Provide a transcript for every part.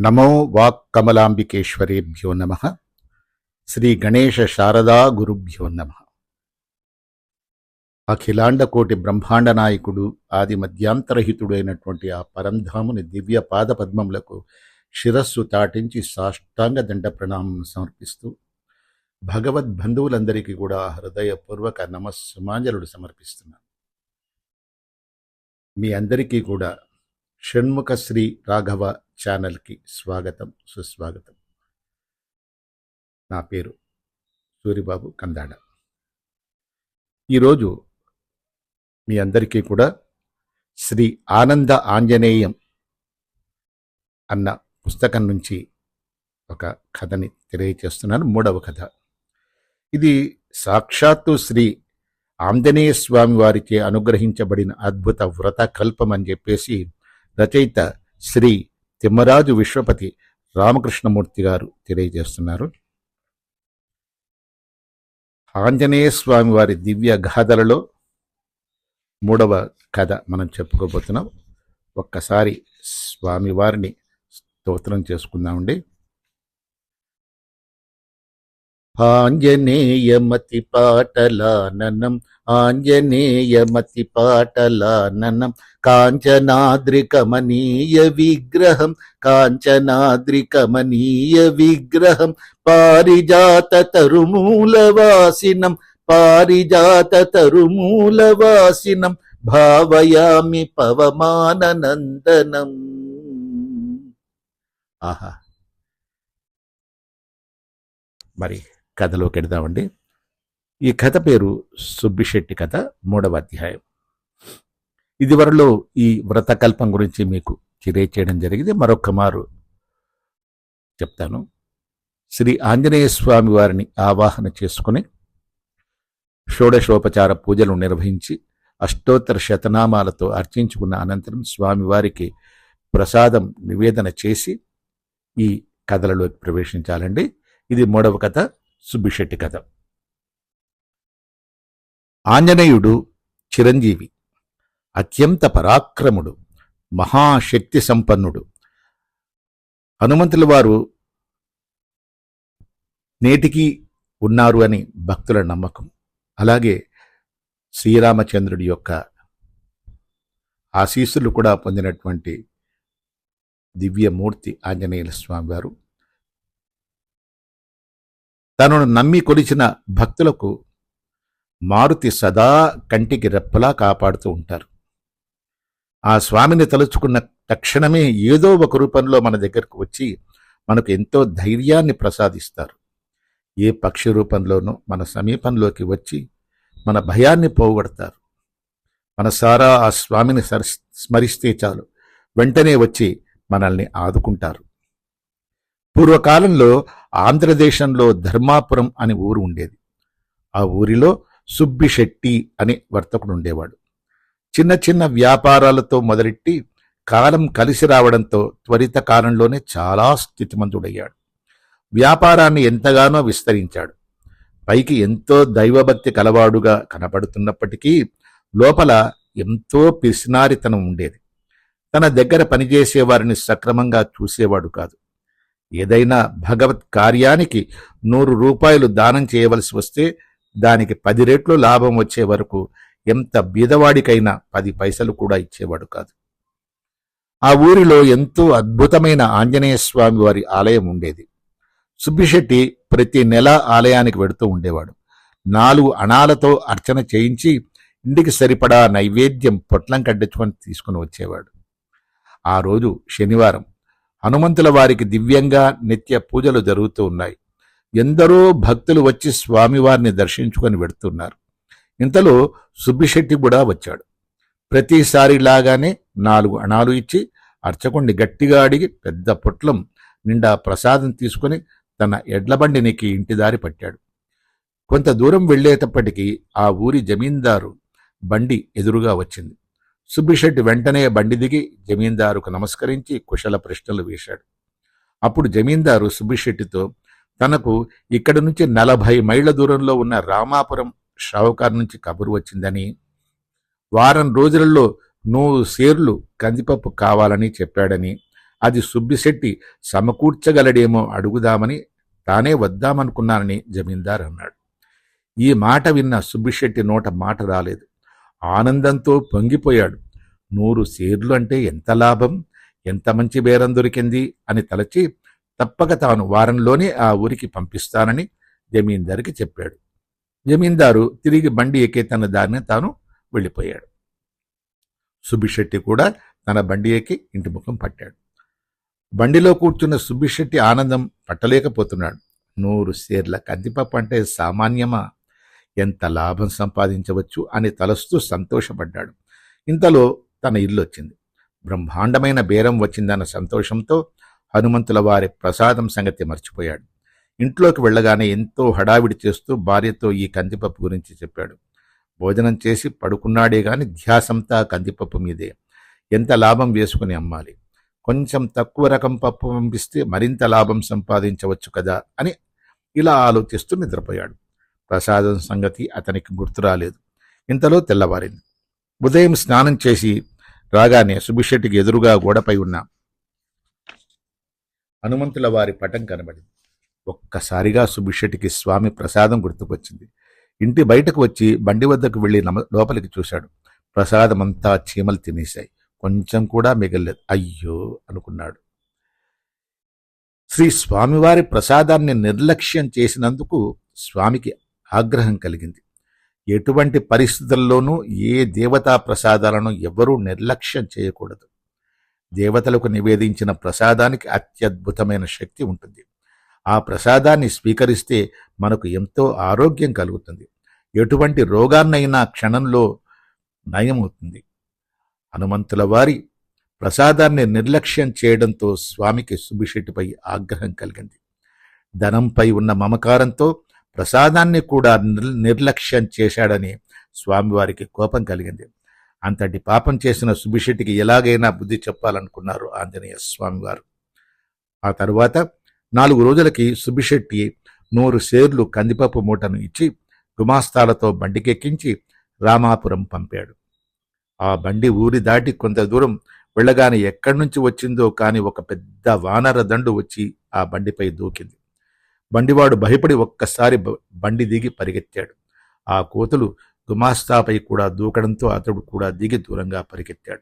నమో walk కమలాంబికేశ్వరేభ్యో నమ. శ్రీ గణేశ శారదా గురుభ్యో నమ. అఖిలాండకోటి బ్రహ్మాండ నాయకుడు ఆది మధ్యాంతరహితుడైనటువంటి ఆ పరంధాముని దివ్య పాద పద్మములకు శిరస్సు తాటించి సాష్టాంగ దండ ప్రణామం సమర్పిస్తూ భగవద్ బంధువులందరికీ కూడా హృదయపూర్వక నమస్సుమాంజలుడు సమర్పిస్తున్నాను. మీ అందరికీ కూడా షణ్ముఖ శ్రీ రాఘవ ఛానల్కి స్వాగతం సుస్వాగతం. నా పేరు సూరిబాబు కందాడ. ఈరోజు మీ అందరికీ కూడా శ్రీ ఆనంద ఆంజనేయం అన్న పుస్తకం నుంచి ఒక కథని తెలియచేస్తున్నాను మూడవ కథ. ఇది సాక్షాత్తు శ్రీ ఆంజనేయ స్వామి వారికి అనుగ్రహించబడిన అద్భుత వ్రత కల్పం అని చెప్పేసి రచయిత శ్రీ తిమ్మరాజు విశ్వపతి రామకృష్ణమూర్తి గారు తెలియజేస్తున్నారు. ఆంజనేయ స్వామి వారి దివ్య గాథలలో మూడవ కథ మనం చెప్పుకోబోతున్నాం. ఒక్కసారి స్వామివారిని స్తోత్రం చేసుకుందామండి. ఆంజనేయమతి పాటలాననం ఆంజనేయమతి పాటలాననం కాంచనాద్రికమనీయ విగ్రహం కాంచనాద్రికమనీయ విగ్రహం పారిజాత తరుమూలవాసినం పారిజాత తరుమూలవాసినం భావయామి పవమాననందనం ఆహా మరి కథలోకి వెడదామండి ఈ కథ పేరు సుబ్బిశెట్టి కథ మూడవ అధ్యాయం. ఇదివరలో ఈ వ్రతకల్పం గురించి మీకు తెలియచేయడం జరిగింది. మరొక మారు చెప్తాను. శ్రీ ఆంజనేయ స్వామి వారిని ఆవాహన చేసుకుని షోడశోపచార పూజలు నిర్వహించి అష్టోత్తర శతనామాలతో అర్చించుకున్న అనంతరం స్వామివారికి ప్రసాదం నివేదన చేసి ఈ కథలలోకి ప్రవేశించాలండి. ఇది మూడవ కథ. సుబ్బిశెట్టి కథ. ఆంజనేయుడు చిరంజీవి అత్యంత పరాక్రముడు మహాశక్తి సంపన్నుడు. హనుమంతుల వారు నేటికి ఉన్నారు అని భక్తుల నమ్మకం. అలాగే శ్రీరామచంద్రుడి యొక్క ఆశీస్సులు కూడా పొందినటువంటి దివ్యమూర్తి ఆంజనేయుల స్వామివారు. తనను నమ్మి కొలిచిన భక్తులకు మారుతి సదా కంటికి రెప్పలా కాపాడుతూ ఉంటారు. ఆ స్వామిని తలుచుకున్న తక్షణమే ఏదో ఒక రూపంలో మన దగ్గరకు వచ్చి మనకు ఎంతో ధైర్యాన్ని ప్రసాదిస్తారు. ఏ పక్షి రూపంలోనూ మన సమీపంలోకి వచ్చి మన భయాన్ని పోగొడతారు. మనసారా ఆ స్వామిని సర్- స్మరిస్తే చాలు. వెంటనే వచ్చి మనల్ని ఆదుకుంటారు. పూర్వకాలంలో ఆంధ్రదేశంలో ధర్మాపురం అని ఊరు ఉండేది. ఆ ఊరిలో సుబ్బిశెట్టి అనే వర్తకుడు ఉండేవాడు. చిన్న చిన్న వ్యాపారాలతో మొదలెట్టి కాలం కలిసి రావడంతో త్వరిత కాలంలోనే చాలా స్థితిమంతుడయ్యాడు. వ్యాపారాన్ని ఎంతగానో విస్తరించాడు. పైకి ఎంతో దైవభక్తి కలవాడుగా కనపడుతున్నప్పటికీ లోపల ఎంతో పిసినారితనం ఉండేది. తన దగ్గర పనిచేసే వారిని సక్రమంగా చూసేవాడు కాదు. ఏదైనా భగవత్ కార్యానికి నూరు రూపాయలు దానం చేయవలసి వస్తే దానికి పది రెట్లు లాభం వచ్చే వరకు ఎంత బీదవాడికైనా పది పైసలు కూడా ఇచ్చేవాడు కాదు. ఆ ఊరిలో ఎంతో అద్భుతమైన ఆంజనేయ స్వామి వారి ఆలయం ఉండేది. సుబ్బిశెట్టి ప్రతి నెల ఆలయానికి వెడుతూ ఉండేవాడు. నాలుగు అణాలతో అర్చన చేయించి ఇంటికి సరిపడా నైవేద్యం పొట్లం కట్టించుకొని తీసుకుని వచ్చేవాడు. ఆ రోజు శనివారం హనుమంతుల వారికి దివ్యంగా నిత్య పూజలు జరుగుతూ ఉన్నాయి. ఎందరో భక్తులు వచ్చి స్వామివారిని దర్శించుకొని వెడుతున్నారు. ఇంతలో సుబ్బిశెట్టి కూడా వచ్చాడు. ప్రతిసారిలాగానే నాలుగు అణాలు ఇచ్చి అర్చకుణ్ణి గట్టిగా అడిగి పెద్ద పొట్లం నిండా ప్రసాదం తీసుకుని తన ఎడ్లబండినికి ఇంటి దారి పట్టాడు. కొంత దూరం వెళ్ళేటప్పటికీ ఆ ఊరి జమీందారు బండి ఎదురుగా వచ్చింది. సుబ్బిశెట్టి వెంటనే బండి దిగి జమీందారుకు నమస్కరించి కుశల ప్రశ్నలు వేశాడు. అప్పుడు జమీందారు సుబ్బిశెట్టితో తనకు ఇక్కడి నుంచి నలభై మైళ్ళ దూరంలో ఉన్న రామాపురం షావుకారు నుంచి కబురు వచ్చిందని వారం రోజులలో నూరు సేర్లు కందిపప్పు కావాలని చెప్పాడని అది సుబ్బిశెట్టి సమకూర్చగలడేమో అడుగుదామని తానే వద్దామనుకున్నానని జమీందార్ అన్నాడు. ఈ మాట విన్న సుబ్బిశెట్టి నోట మాట రాలేదు. ఆనందంతో పొంగిపోయాడు. నూరు సేర్లు అంటే ఎంత లాభం? ఎంత మంచి బేరం దొరికింది? అని తలచి తప్పక తాను వారంలోనే ఆ ఊరికి పంపిస్తానని జమీందారికి చెప్పాడు. జమీందారు తిరిగి బండి ఎక్కే తన దారిని తాను వెళ్ళిపోయాడు. సుబ్బిశెట్టి కూడా తన బండి ఎక్కి ఇంటి ముఖం పట్టాడు. బండిలో కూర్చున్న సుబ్బిశెట్టి ఆనందం పట్టలేకపోతున్నాడు. నూరు సేర్ల కందిపప్పు అంటే సామాన్యమా? ఎంత లాభం సంపాదించవచ్చు అని తలస్తూ సంతోషపడ్డాడు. ఇంతలో తన ఇల్లు వచ్చింది బ్రహ్మాండమైన బేరం వచ్చిందన్న సంతోషంతో హనుమంతుల వారి ప్రసాదం సంగతి మర్చిపోయాడు. ఇంట్లోకి వెళ్ళగానే ఎంతో హడావిడి చేస్తూ భార్యతో ఈ కందిపప్పు గురించి చెప్పాడు. భోజనం చేసి పడుకున్నాడే గాని ధ్యాసంతా కందిపప్పు మీదే. ఎంత లాభం వేసుకుని అమ్మాలి. కొంచెం తక్కువ రకం పప్పు పంపిస్తే మరింత లాభం సంపాదించవచ్చు కదా అని ఇలా ఆలోచిస్తూ నిద్రపోయాడు. ప్రసాదం సంగతి అతనికి గుర్తు రాలేదు. ఇంతలో తెల్లవారింది. ఉదయం స్నానం చేసి రాగానే సుభిషెట్టికి ఎదురుగా గోడపై ఉన్న హనుమంతుల వారి పటం కనబడింది. ఒక్కసారిగా సుభిషెట్టికి స్వామి ప్రసాదం గుర్తుకొచ్చింది. ఇంటి బయటకు వచ్చి బండి వద్దకు వెళ్ళి నమ లోపలికి చూశాడు. ప్రసాదమంతా చీమలు తినేశాయి. కొంచెం కూడా మిగలలేదు. అయ్యో అనుకున్నాడు. శ్రీ స్వామివారి ప్రసాదాన్ని నిర్లక్ష్యం చేసినందుకు స్వామికి ఆగ్రహం కలిగింది. ఎటువంటి పరిస్థితుల్లోనూ ఏ దేవతా ప్రసాదాలను ఎవరూ నిర్లక్ష్యం చేయకూడదు. దేవతలకు నివేదించిన ప్రసాదానికి అత్యద్భుతమైన శక్తి ఉంటుంది. ఆ ప్రసాదాన్ని స్వీకరిస్తే మనకు ఎంతో ఆరోగ్యం కలుగుతుంది. ఎటువంటి రోగాన్నైనా క్షణంలో నయమవుతుంది. హనుమంతుల వారి ప్రసాదాన్ని నిర్లక్ష్యం చేయడంతో స్వామికి సుభిషెట్టిపై ఆగ్రహం కలిగింది. ధనంపై ఉన్న మమకారంతో ప్రసాదాన్ని కూడా నిర్- నిర్లక్ష్యం చేశాడని స్వామివారికి కోపం కలిగింది. అంతటి పాపం చేసిన సుభిషెట్టికి ఎలాగైనా బుద్ధి చెప్పాలనుకున్నారు ఆంజనేయ స్వామివారు. ఆ తరువాత నాలుగు రోజులకి సుభిషెట్టి నూరు సేర్లు కందిపప్పు మూటను ఇచ్చి గుమాస్తాలతో బండికెక్కించి రామాపురం పంపాడు. ఆ బండి ఊరి దాటి కొంత దూరం వెళ్ళగానే ఎక్కడి నుంచి వచ్చిందో కానీ ఒక పెద్ద వానర దండు వచ్చి ఆ బండిపై దూకింది. బండివాడు భయపడి ఒక్కసారి బ- బండి దిగి పరిగెత్తాడు. ఆ కోతులు గుమాస్తాపై కూడా దూకడంతో అతడు కూడా దిగి దూరంగా పరిగెత్తాడు.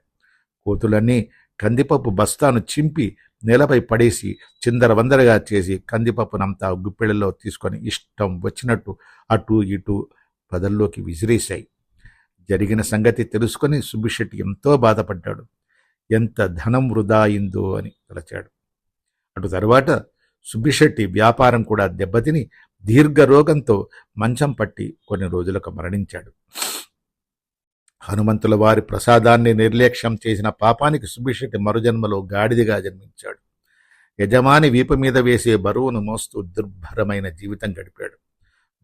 కోతులన్నీ కందిపప్పు బస్తాను చింపి నేలపై పడేసి చిందరవందరగా చేసి కందిపప్పునంతా గుప్పెళ్ళలో తీసుకొని ఇష్టం వచ్చినట్టు అటు ఇటు పదల్లోకి విసిరేశాయి. జరిగిన సంగతి తెలుసుకొని సుబ్బిశెట్టి ఎంతో బాధపడ్డాడు. ఎంత ధనం వృధా అయిందో అని తలచాడు. అటు తరువాత సుబ్బిశెట్టి వ్యాపారం కూడా దెబ్బతిని దీర్ఘ రోగంతో మంచం పట్టి కొన్ని రోజులకు మరణించాడు. హనుమంతుల వారి ప్రసాదాన్ని నిర్లక్ష్యం చేసిన పాపానికి సుబ్బిశెట్టి మరుజన్మలో గాడిదిగా జన్మించాడు. యజమాని వీపు మీద వేసే బరువును మోస్తూ దుర్భరమైన జీవితం గడిపాడు.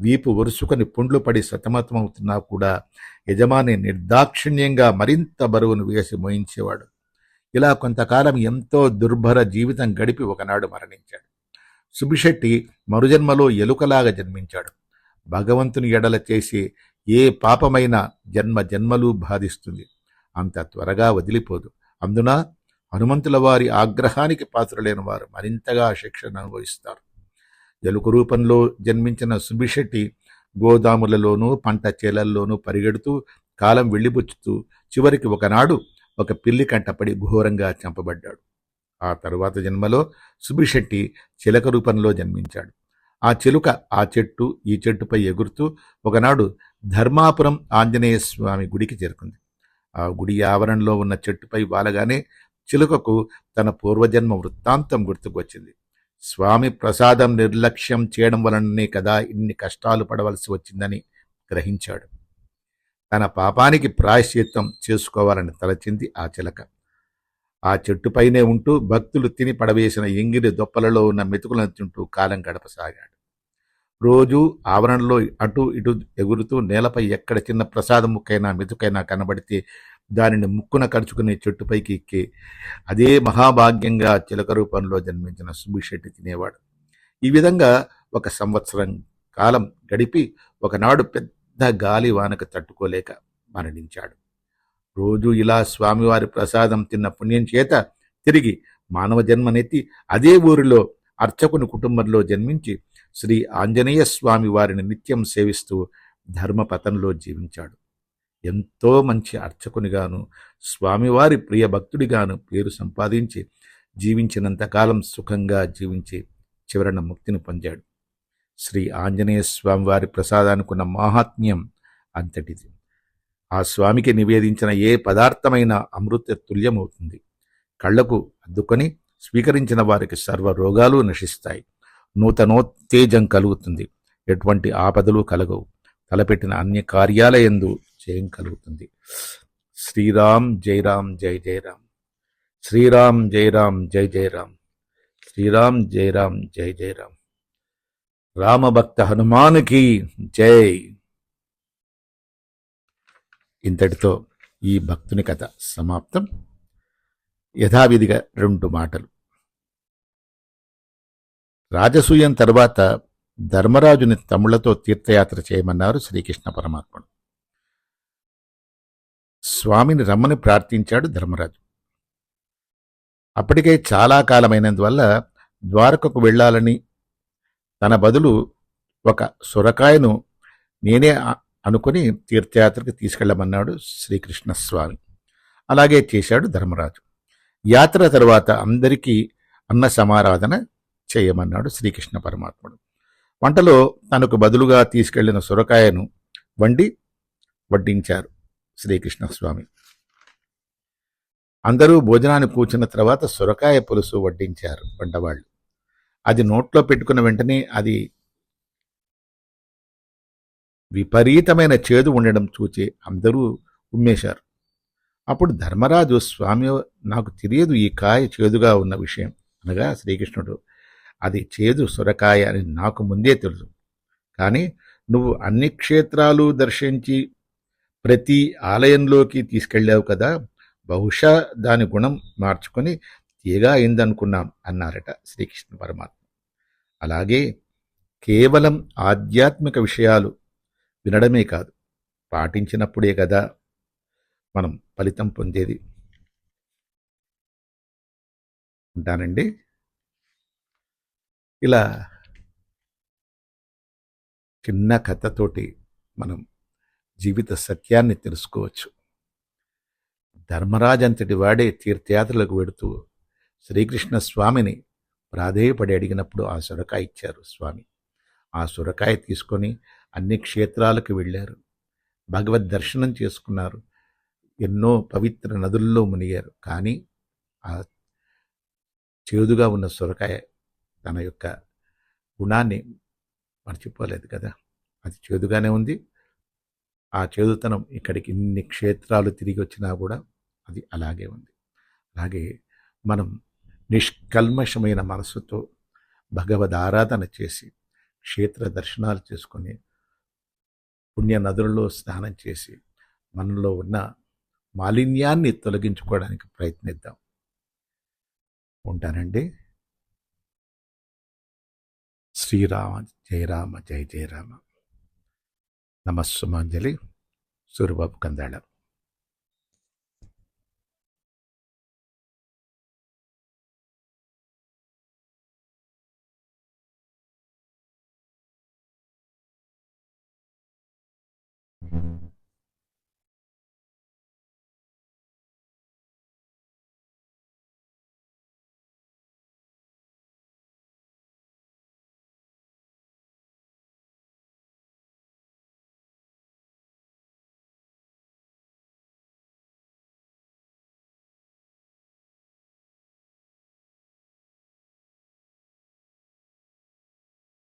వీపు ఒరుసుకొని పుండ్లు పడి సతమతమవుతున్నా కూడా యజమాని నిర్దాక్షిణ్యంగా మరింత బరువును వేసి మోయించేవాడు. ఇలా కొంతకాలం ఎంతో దుర్భర జీవితం గడిపి ఒకనాడు మరణించాడు. సుబిశెట్టి మరుజన్మలో ఎలుకలాగా జన్మించాడు. భగవంతుని ఎడల చేసే ఏ పాపమైన జన్మ జన్మలు బాధిస్తుంది. అంత త్వరగా వదిలిపోదు. అందున హనుమంతుల వారి ఆగ్రహానికి పాత్రలైన వారు మరింతగా శిక్షను అనుభవిస్తారు. ఎలుక రూపంలో జన్మించిన సుబిశెట్టి గోదాములలోనూ పంట చేలల్లోనూ పరిగెడుతూ కాలం వెళ్ళిబుచ్చుతూ చివరికి ఒకనాడు ఒక పిల్లి కంటపడి ఘోరంగా చంపబడ్డాడు. ఆ తరువాత జన్మలో సుబిశెట్టి చిలక రూపంలో జన్మించాడు. ఆ చిలుక ఆ చెట్టు ఈ చెట్టుపై ఎగురుతూ ఒకనాడు ధర్మాపురం ఆంజనేయ స్వామి గుడికి చేరుకుంది. ఆ గుడి ఆవరణలో ఉన్న చెట్టుపై వాలగానే చిలుకకు తన పూర్వజన్మ వృత్తాంతం గుర్తుకొచ్చింది. స్వామి ప్రసాదం నిర్లక్ష్యం చేయడం వలననే కదా ఇన్ని కష్టాలు పడవలసి వచ్చిందని గ్రహించాడు. తన పాపానికి ప్రాయశ్చిత్తం చేసుకోవాలని తలచింది ఆ చిలక. ఆ చెట్టుపైనే ఉంటూ భక్తులు తిని పడవేసిన ఎంగిలి దొప్పలలో ఉన్న మెతుకులను తింటూ కాలం గడపసాగాడు. రోజు ఆవరణలో అటు ఇటు ఎగురుతూ నేలపై ఎక్కడ చిన్న ప్రసాదం ముక్కైనా మెతుకైనా కనబడితే దానిని ముక్కున కరుచుకునే చెట్టుపైకి ఎక్కి అదే మహాభాగ్యంగా చిలక రూపంలో జన్మించిన సుభిశెట్టి తినేవాడు. ఈ విధంగా ఒక సంవత్సరం కాలం గడిపి ఒకనాడు పెద్ద గాలి వానకు తట్టుకోలేక మరణించాడు. రోజు ఇలా స్వామివారి ప్రసాదం తిన్న పుణ్యం చేత తిరిగి మానవ జన్మనెత్తి అదే ఊరిలో అర్చకుని కుటుంబంలో జన్మించి శ్రీ ఆంజనేయ స్వామి వారిని నిత్యం సేవిస్తూ ధర్మపథంలో జీవించాడు. ఎంతో మంచి అర్చకునిగాను స్వామివారి ప్రియ భక్తుడిగాను పేరు సంపాదించి జీవించినంతకాలం సుఖంగా జీవించి చివరన ముక్తిని పొందాడు. శ్రీ ఆంజనేయ స్వామి వారి ప్రసాదానికున్న మాహాత్మ్యం అంతటిది. ఆ స్వామికి నివేదించిన ఏ పదార్థమైన అమృత తుల్యమవుతుంది. కళ్ళకు అద్దుకొని స్వీకరించిన వారికి సర్వ రోగాలు నశిస్తాయి. నూతనోత్తేజం కలుగుతుంది. ఎటువంటి ఆపదలు కలగవు. తలపెట్టిన అన్య కార్యాలయందు జయం కలుగుతుంది. శ్రీరామ్ జై రామ్ జై జై రామ్. శ్రీరామ్ జై రామ్ జై జై రామ్. శ్రీరామ్ జై రామ్ జై జై రామ్. రామభక్త హనుమానుకి జై. ఇంతటితో ఈ భక్తుని కథ సమాప్తం. యథావిధిగా రెండు మాటలు. రాజసూయం తర్వాత ధర్మరాజుని తమ్ముళ్ళతో తీర్థయాత్ర చేయమన్నారు శ్రీకృష్ణ పరమాత్ముడు. స్వామిని రమ్మని ప్రార్థించాడు ధర్మరాజు. అప్పటికే చాలా కాలమైనందువల్ల ద్వారకకు వెళ్ళాలని తన బదులు ఒక సొరకాయను నేనే అనుకుని తీర్థయాత్రకు తీసుకెళ్ళమన్నాడు శ్రీకృష్ణస్వామి. అలాగే చేశాడు ధర్మరాజు. యాత్ర తర్వాత అందరికీ అన్న సమారాధన చేయమన్నాడు శ్రీకృష్ణ పరమాత్ముడు. వంటలో తనకు బదులుగా తీసుకెళ్ళిన సొరకాయను వండి వడ్డించారు శ్రీకృష్ణస్వామి. అందరూ భోజనాన్ని కూర్చున్న తర్వాత సొరకాయ పులుసు వడ్డించారు వంటవాళ్ళు. అది నోట్లో పెట్టుకున్న వెంటనే అది విపరీతమైన చేదు ఉండడం చూచి అందరూ ఉమ్మేశారు. అప్పుడు ధర్మరాజు స్వామి నాకు తెలియదు ఈ కాయ చేదుగా ఉన్న విషయం. అనగా శ్రీకృష్ణుడు అది చేదు సొరకాయ అని నాకు ముందే తెలుసు. కానీ నువ్వు అన్ని క్షేత్రాలు దర్శించి ప్రతి ఆలయంలోకి తీసుకెళ్ళావు కదా బహుశా దాని గుణం మార్చుకొని తీగా అయిందనుకున్నాం అన్నారట శ్రీకృష్ణ పరమాత్మ. అలాగే కేవలం ఆధ్యాత్మిక విషయాలు వినడమే కాదు. పాటించినప్పుడే కదా మనం ఫలితం పొందేది. ఉంటానండి. ఇలా చిన్న కథతోటి మనం జీవిత సత్యాన్ని తెలుసుకోవచ్చు. ధర్మరాజంతటి వాడే తీర్థయాత్రలకు వెడుతూ శ్రీకృష్ణ స్వామిని ప్రాధేయపడి అడిగినప్పుడు ఆ సొరకాయ ఇచ్చారు స్వామి. ఆ సొరకాయ తీసుకొని అన్ని క్షేత్రాలకు వెళ్ళారు. భగవద్ దర్శనం చేసుకున్నారు. ఎన్నో పవిత్ర నదుల్లో మునిగారు. కానీ ఆ చేదుగా ఉన్న సొరకాయ తన యొక్క గుణాన్ని మర్చిపోలేదు కదా. అది చేదుగానే ఉంది. ఆ చేదుతనం ఇక్కడికి ఇన్ని క్షేత్రాలు తిరిగి వచ్చినా కూడా అది అలాగే ఉంది. అలాగే మనం నిష్కల్మషమైన మనసుతో భగవద్ ఆరాధన చేసి క్షేత్ర దర్శనాలు చేసుకొని పుణ్య నదులలో స్నానం చేసి మనలో ఉన్న మాలిన్యాన్ని తొలగించుకోవడానికి ప్రయత్నిద్దాం. ఉంటానండి. శ్రీరామ జయరామ జయ జయరామ. నమస్సుమాంజలి. సూర్యబాబు కందాళం.